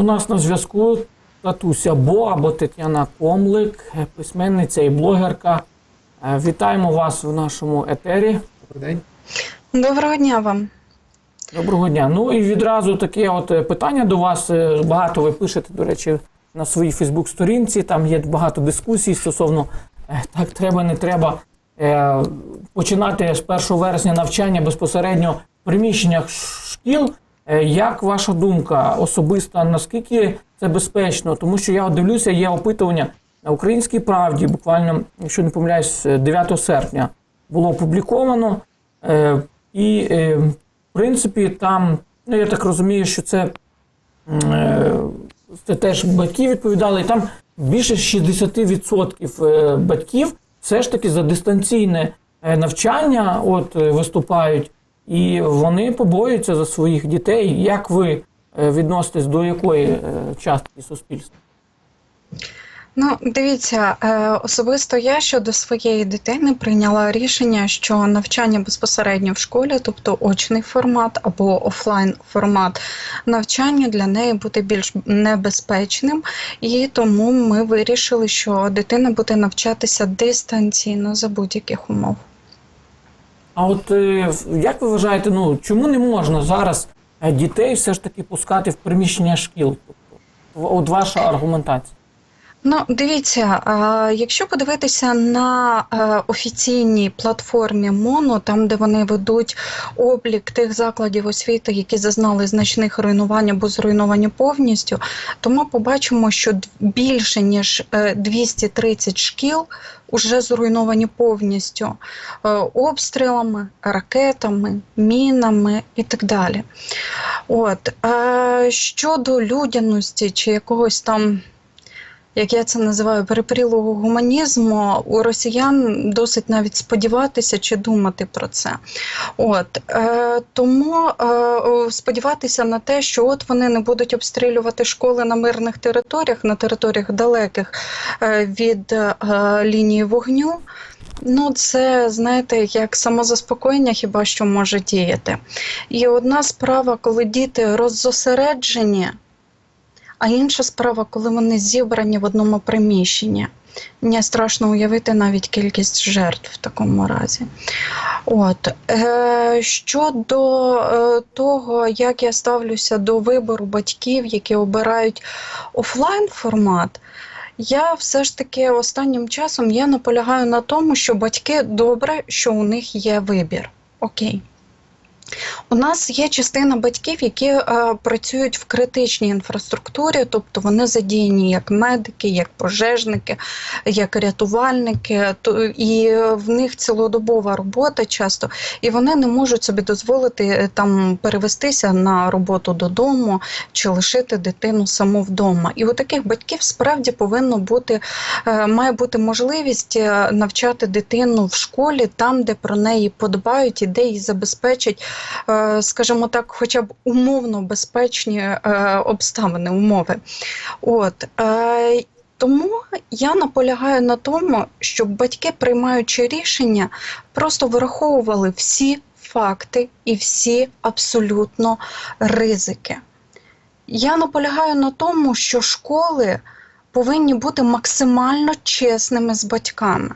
У нас на зв'язку Татуся Бо або Тетяна Комлик, письменниця і блогерка. Е, Вітаємо вас в нашому етері. Добрий день. Доброго дня вам. Доброго дня. Ну і відразу таке от е, питання до вас. Е, Багато ви пишете, до речі, на своїй Фейсбук-сторінці. Там є багато дискусій стосовно так треба, не треба починати з 1 вересня навчання безпосередньо в приміщеннях шкіл. Е, Як ваша думка особиста, наскільки це безпечно? Тому що я дивлюся, є опитування на українській правді, буквально, якщо не помиляюсь, 9 серпня було опубліковано. Е, І, е, в принципі, там, ну я так розумію, що це, е, це теж батьки відповідали, і там більше 60% е, батьків все ж таки за дистанційне е, навчання от, е, виступають, і вони побоюються за своїх дітей. Як ви е, відноситесь до якої е, частки суспільства? Ну, дивіться, е, особисто я щодо своєї дитини прийняла рішення, що навчання безпосередньо в школі, тобто очний формат або офлайн формат навчання для неї буде більш небезпечним, і тому ми вирішили, що дитина буде навчатися дистанційно за будь-яких умов. А от е, як ви вважаєте, ну чому не можна зараз е, дітей все ж таки пускати в приміщення шкіл? От ваша аргументація. Ну, дивіться, якщо подивитися на е, офіційній платформі МОНу, там де вони ведуть облік тих закладів освіти, які зазнали значних руйнувань або зруйновані повністю, то ми побачимо, що більше ніж е, 230 шкіл вже зруйновані повністю е, обстрілами, ракетами, мінами і так далі. От е, щодо людяності чи якогось там як я це називаю, перепрілого гуманізму, у росіян досить навіть сподіватися чи думати про це. От е, тому е, сподіватися на те, що от вони не будуть обстрілювати школи на мирних територіях, на територіях далеких е, від е, лінії вогню. Ну, це знаєте, як самозаспокоєння хіба що може діяти. І одна справа, коли діти роззосереджені, а інша справа, коли вони зібрані в одному приміщенні. Мені страшно уявити навіть кількість жертв в такому разі. От. Е, щодо е, того, як я ставлюся до вибору батьків, які обирають офлайн формат, я все ж таки останнім часом я наполягаю на тому, що батьки добре, що у них є вибір. Окей. У нас є частина батьків, які е, працюють в критичній інфраструктурі, тобто вони задіяні як медики, як пожежники, як рятувальники, то, і в них цілодобова робота часто, і вони не можуть собі дозволити е, там перевестися на роботу додому чи лишити дитину саму вдома. І у таких батьків справді повинно бути е, має бути можливість е, навчати дитину в школі, там, де про неї подбають і де їй забезпечать скажімо так, хоча б умовно безпечні е, обставини, умови. От. Е, тому я наполягаю на тому, щоб батьки, приймаючи рішення, просто враховували всі факти і всі абсолютно ризики. Я наполягаю на тому, що школи повинні бути максимально чесними з батьками.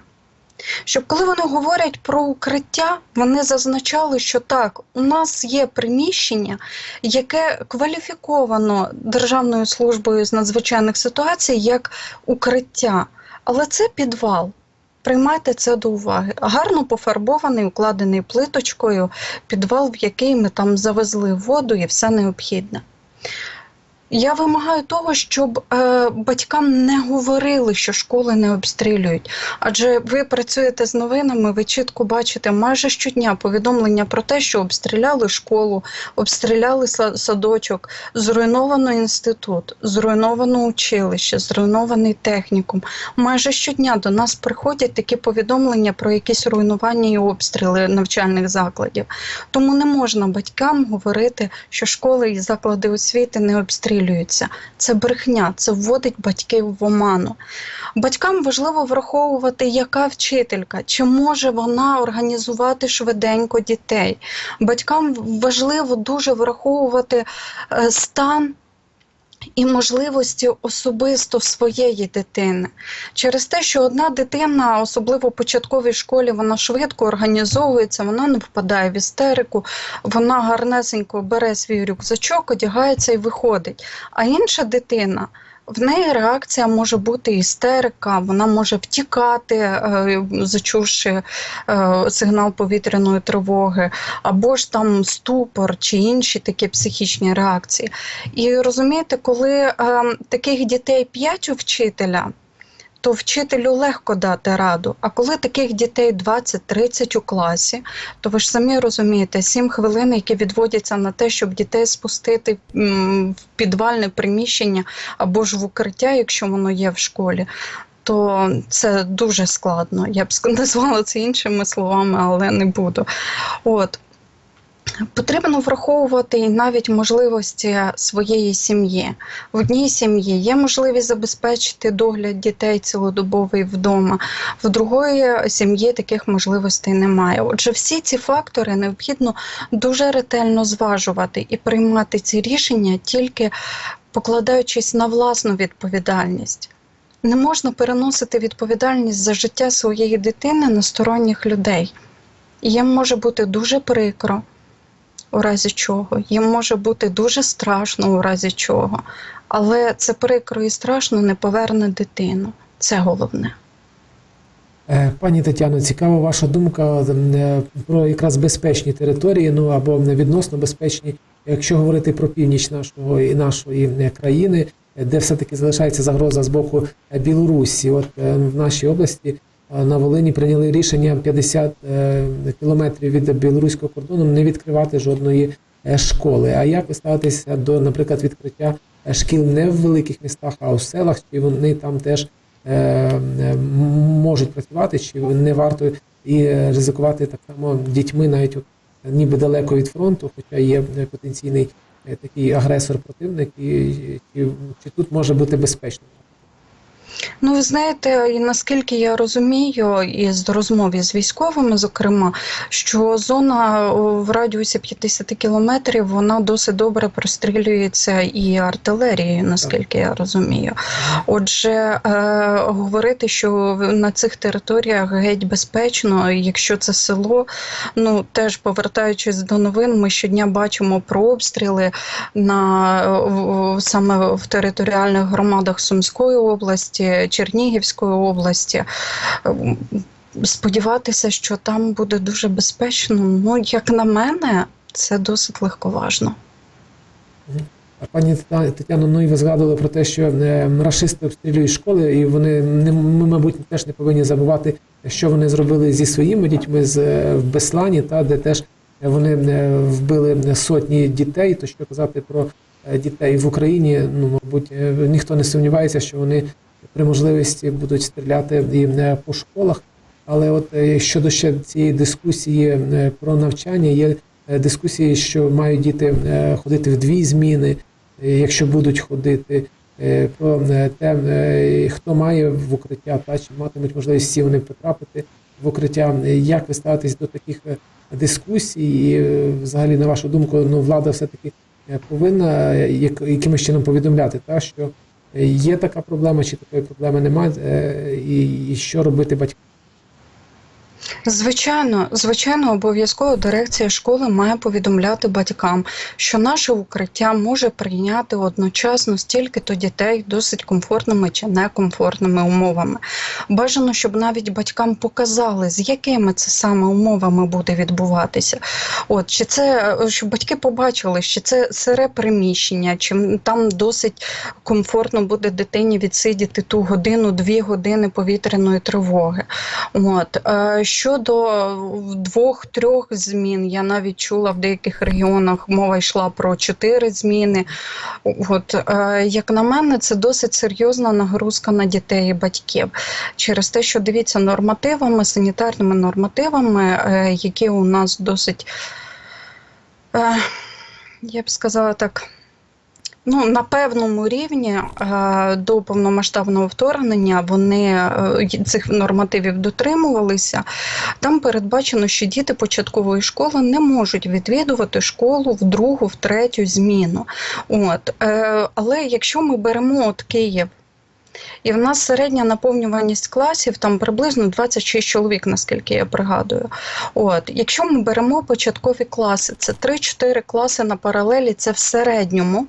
Щоб коли вони говорять про укриття, вони зазначали, що так, у нас є приміщення, яке кваліфіковано Державною службою з надзвичайних ситуацій як укриття, але це підвал. Приймайте це до уваги. Гарно пофарбований, укладений плиточкою, підвал, в який ми там завезли воду і все необхідне. Я вимагаю того, щоб е, батькам не говорили, що школи не обстрілюють. Адже ви працюєте з новинами, ви чітко бачите майже щодня повідомлення про те, що обстріляли школу, обстріляли садочок, зруйновано інститут, зруйновано училище, зруйнований технікум. Майже щодня до нас приходять такі повідомлення про якісь руйнування і обстріли навчальних закладів. Тому не можна батькам говорити, що школи і заклади освіти не обстрілюються. Це брехня, це вводить батьків в оману. Батькам важливо враховувати, яка вчителька, чи може вона організувати швиденько дітей. Батькам важливо дуже враховувати е, стан і можливості особисто своєї дитини. Через те, що одна дитина, особливо в початковій школі, вона швидко організовується, вона не впадає в істерику, вона гарнесенько бере свій рюкзачок, одягається і виходить. А інша дитина. В неї реакція може бути істерика, вона може втікати, е, зачувши е, сигнал повітряної тривоги, або ж там ступор чи інші такі психічні реакції. І розумієте, коли е, таких дітей п'ять у вчителя, то вчителю легко дати раду. А коли таких дітей 20-30 у класі, то ви ж самі розумієте, 7 хвилин, які відводяться на те, щоб дітей спустити в підвальне приміщення або ж в укриття, якщо воно є в школі. То це дуже складно. Я б назвала це іншими словами, але не буду. От. Потрібно враховувати навіть можливості своєї сім'ї. В одній сім'ї є можливість забезпечити догляд дітей цілодобовий вдома, в другої сім'ї таких можливостей немає. Отже, всі ці фактори необхідно дуже ретельно зважувати і приймати ці рішення тільки покладаючись на власну відповідальність. Не можна переносити відповідальність за життя своєї дитини на сторонніх людей. Їм може бути дуже прикро, у разі чого, їм може бути дуже страшно, у разі чого. Але це прикро і страшно не поверне дитину. Це головне. Е, Пані Тетяно, цікава ваша думка е, про якраз безпечні території, ну або відносно безпечні, якщо говорити про північ нашого і нашої е, країни, де все-таки залишається загроза з боку Білорусі. От в нашій області на Волині прийняли рішення 50 е, кілометрів від білоруського кордону не відкривати жодної е, школи. А як ви ставитеся до, наприклад, відкриття е, шкіл не в великих містах, а у селах, чи вони там теж можуть працювати, чи не варто і ризикувати так само дітьми, навіть от, ніби далеко від фронту, хоча є потенційний такий агресор-противник, і чи, чи тут може бути безпечно? Ну, ви знаєте, і наскільки я розумію, із розмов із військовими, зокрема, що зона в радіусі 50 кілометрів вона досить добре прострілюється і артилерією, наскільки я розумію. Отже, е, говорити, що на цих територіях геть безпечно, якщо це село, ну теж повертаючись до новин, ми щодня бачимо про обстріли на саме в територіальних громадах Сумської області, Чернігівської області. Ем, Сподіватися, що там буде дуже безпечно, ну як на мене, це досить легковажно. Пані Тетяно, ну і ви згадували про те, що е, рашисти обстрілюють школи, і вони не ми, мабуть, теж не повинні забувати, що вони зробили зі своїми дітьми з е, в Беслані, та де теж вони е, вбили сотні дітей. То що казати про е, дітей в Україні? Ну мабуть, ніхто не сумнівається, що вони при можливості будуть стріляти і по школах. Але от е, щодо ще цієї дискусії е, про навчання, є е, дискусії, що мають діти ходити в дві зміни, якщо будуть ходити, про те, хто має в укриття, та чи матимуть можливість всі вони потрапити в укриття. Як ви ставитесь до таких дискусій? І взагалі, на вашу думку, ну влада все-таки е, повинна як- якимось чином повідомляти, та що є така проблема, чи такої проблеми немає, е, і що робити батькам? Звичайно, звичайно, обов'язково дирекція школи має повідомляти батькам, що наше укриття може прийняти одночасно стільки-то дітей досить комфортними чи некомфортними умовами. Бажано, щоб навіть батькам показали, з якими це саме умовами буде відбуватися. От чи це е, щоб батьки побачили, що це сире приміщення, чи там досить комфортно буде дитині відсидіти ту годину-дві години повітряної тривоги. От е, щодо двох-трьох змін, я навіть чула в деяких регіонах мова йшла про чотири зміни. От е, як на мене, це досить серйозна нагрузка на дітей і батьків через те, що дивіться нормативами, санітарними нормативами, е, які у нас досить, е, я б сказала так. Ну, на певному рівні е, до повномасштабного вторгнення вони е, цих нормативів дотримувалися. Там передбачено, що діти початкової школи не можуть відвідувати школу в другу, в третю зміну. От, е, але якщо ми беремо от Київ. І в нас середня наповнюваність класів там приблизно 26 чоловік, наскільки я пригадую. От, якщо ми беремо початкові класи, це 3-4 класи на паралелі, це в середньому.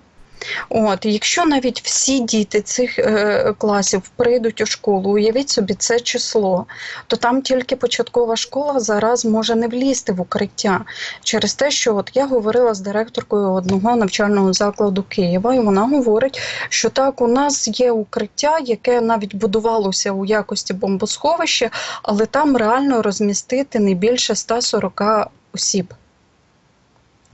От, якщо навіть всі діти цих е, класів прийдуть у школу, уявіть собі це число, то там тільки початкова школа зараз може не влізти в укриття через те, що от я говорила з директоркою одного навчального закладу Києва, і вона говорить, що так, у нас є укриття, яке навіть будувалося у якості бомбосховища, але там реально розмістити не більше 140 осіб.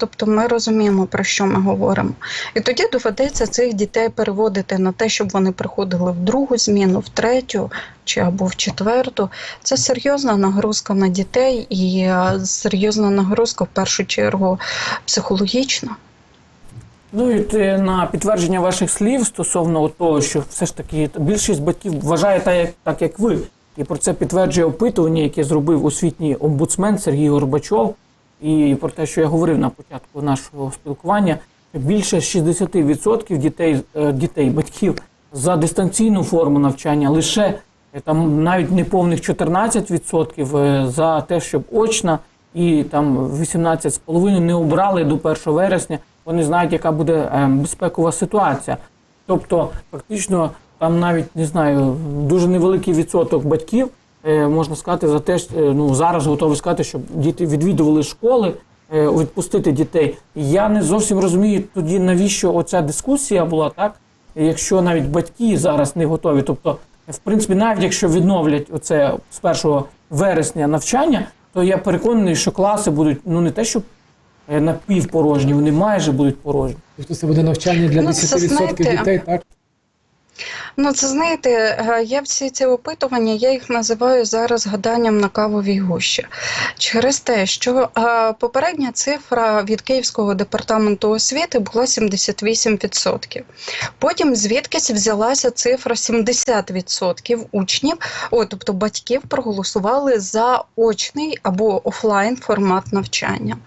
Тобто ми розуміємо, про що ми говоримо. І тоді доведеться цих дітей переводити на те, щоб вони приходили в другу зміну, в третю чи або в четверту. Це серйозна нагрузка на дітей і е, серйозна нагрузка в першу чергу психологічна. Ну і на підтвердження ваших слів стосовно того, що все ж таки більшість батьків вважає так, як, так, як ви. І про це підтверджує опитування, яке зробив освітній омбудсмен Сергій Горбачов. І про те, що я говорив на початку нашого спілкування, більше 60% дітей, е, дітей, батьків за дистанційну форму навчання, лише е, там навіть неповних 14% е, за те, щоб очна, і там 18,5% не обрали до 1 вересня. Вони знають, яка буде безпекова ситуація. Тобто, фактично, там навіть не знаю, дуже невеликий відсоток батьків можна сказати за те, що, е, ну зараз готові сказати, щоб діти відвідували школи, е, відпустити дітей. Я не зовсім розумію тоді, навіщо оця дискусія була так, якщо навіть батьки зараз не готові. Тобто, в принципі, навіть якщо відновлять оце з 1 вересня навчання, то я переконаний, що класи будуть ну не те, що е, напівпорожні, вони майже будуть порожні. Тобто це буде навчання для Ну, це 10% знаєте, дітей, так? Ну, це знаєте, е, я всі ці опитування, я їх називаю зараз гаданням на кавовій гущі. Через те, що е, попередня цифра від Київського департаменту освіти була 78%. Потім звідкись взялася цифра 70% учнів, о, тобто батьків проголосували за очний або офлайн формат навчання.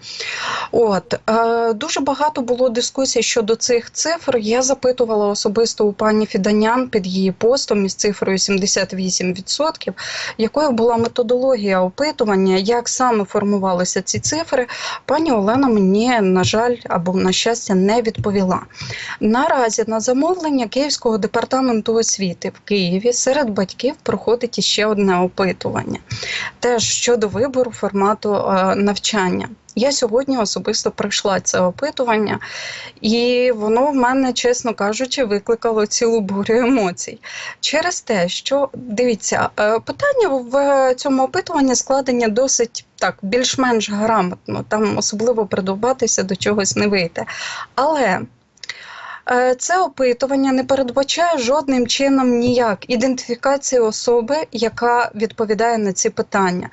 От е, дуже багато було дискусій щодо цих цифр. Я запитувала особисто у пані Фіданян під її постом із цифрою 78%, якою була методологія опитування, як саме формувалися ці цифри. Пані Олена мені, на жаль, або на щастя, не відповіла. Наразі на замовлення Київського департаменту освіти в Києві серед батьків проходить іще одне опитування, теж щодо вибору формату е, навчання. Я сьогодні особисто пройшла це опитування, і воно в мене, чесно кажучи, викликало цілу бурю емоцій. Через те, що дивіться, е, питання в цьому опитуванні складені досить так, більш-менш грамотно, там особливо придобатися до чогось не вийде. Але це опитування не передбачає жодним чином ніяк ідентифікації особи, яка відповідає на ці питання.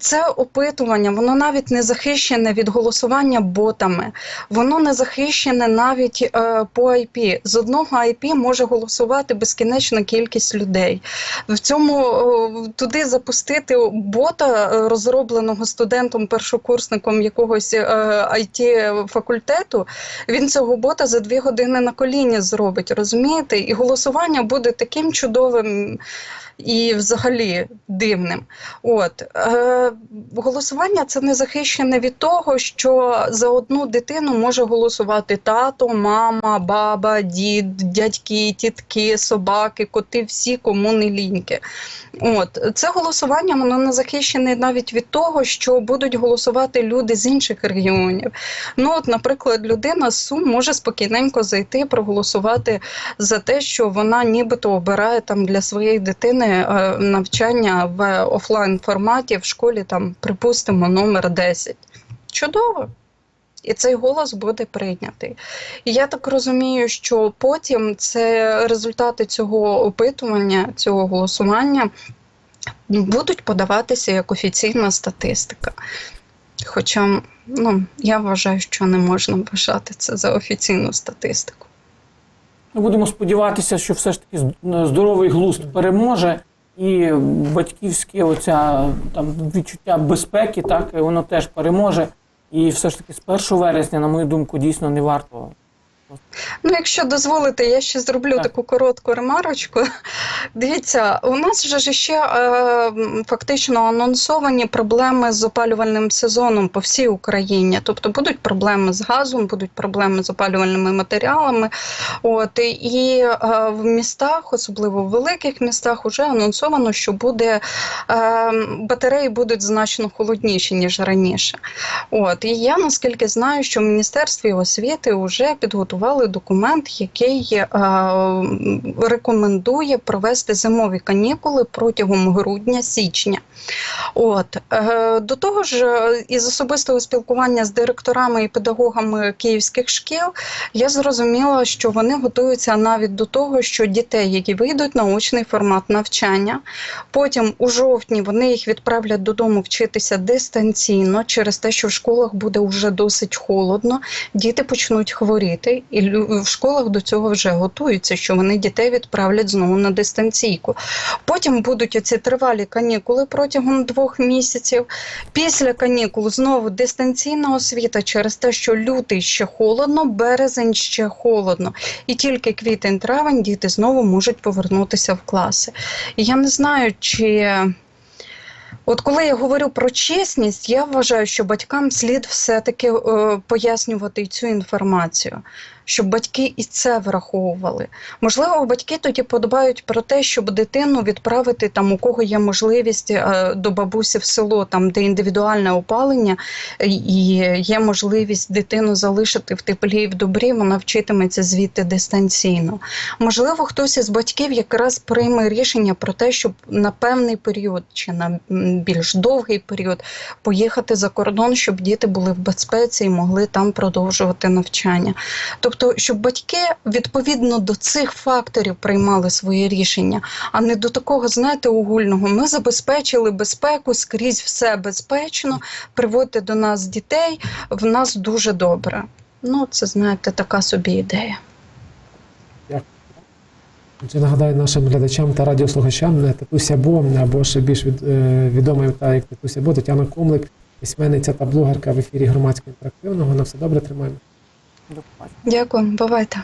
Це опитування, воно навіть не захищене від голосування ботами, воно не захищене навіть е, по IP. З одного IP може голосувати безкінечна кількість людей. В цьому е, туди запустити бота, е, розробленого студентом, першокурсником якогось е, it факультету, він цього бота за дві години на коліні зробить, розумієте? І голосування буде таким чудовим і взагалі дивним. От е, голосування це не захищене від того, що за одну дитину може голосувати тато, мама, баба, дід, дядьки, тітки, собаки, коти, всі кому не ліньки. От це голосування воно не захищене навіть від того, що будуть голосувати люди з інших регіонів. Ну, от, наприклад, людина з Сум може спокійненько зайти, проголосувати за те, що вона нібито обирає там для своєї дитини е, навчання в офлайн форматі в школі, там, припустимо, номер 10. Чудово. І цей голос буде прийнятий. І я так розумію, що потім це результати цього опитування, цього голосування будуть подаватися як офіційна статистика. Хоча ну, я вважаю, що не можна вважати це за офіційну статистику. Ми будемо сподіватися, що все ж таки здоровий глузд переможе, і батьківське оця там відчуття безпеки, так воно теж переможе. І все ж таки з 1 вересня, на мою думку, дійсно не варто. Ну, якщо дозволите, я ще зроблю Так. таку коротку ремарочку. Дивіться, у нас вже ж ще е, фактично анонсовані проблеми з опалювальним сезоном по всій Україні. Тобто будуть проблеми з газом, будуть проблеми з опалювальними матеріалами. От і е, в містах, особливо в великих містах, вже анонсовано, що буде е, батареї будуть значно холодніші ніж раніше. От і я наскільки знаю, що в міністерстві освіти вже підготували документ, який е, рекомендує провести зимові канікули протягом грудня-січня. От е, до того ж, е, із особистого спілкування з директорами і педагогами київських шкіл я зрозуміла, що вони готуються навіть до того, що дітей, які вийдуть на очний формат навчання, потім у жовтні вони їх відправлять додому вчитися дистанційно через те, що в школах буде вже досить холодно. Діти почнуть хворіти, і в школах до цього вже готуються, що вони дітей відправлять знову на дистанційку. Потім будуть оці тривалі канікули протягом двох місяців. Після канікул знову дистанційна освіта через те, що лютий ще холодно, березень ще холодно. І тільки квітень-травень діти знову можуть повернутися в класи. І я не знаю, чи. От коли я говорю про чесність, я вважаю, що батькам слід все-таки е, пояснювати цю інформацію, щоб батьки і це враховували. Можливо, батьки тоді подбають про те, щоб дитину відправити там, у кого є можливість е, до бабусі в село, там де індивідуальне опалення, і є можливість дитину залишити в теплі і в добрі, вона вчитиметься звідти дистанційно. Можливо, хтось із батьків якраз прийме рішення про те, щоб на певний період чи на більш довгий період поїхати за кордон, щоб діти були в безпеці і могли там продовжувати навчання. Тобто, щоб батьки відповідно до цих факторів приймали свої рішення, а не до такого, знаєте, огульного. Ми забезпечили безпеку, скрізь все безпечно, приводьте до нас дітей, в нас дуже добре. Ну, це знаєте, така собі ідея. Отже, нагадаю нашим глядачам та радіослухачам е, Татуся Бо, або ще більш від, е, відома та як Татуся Бо, Тетяна Комлик, письменниця та блогерка в ефірі громадського інтерактивного. На все добре тримаємо. Дякую, бувайте.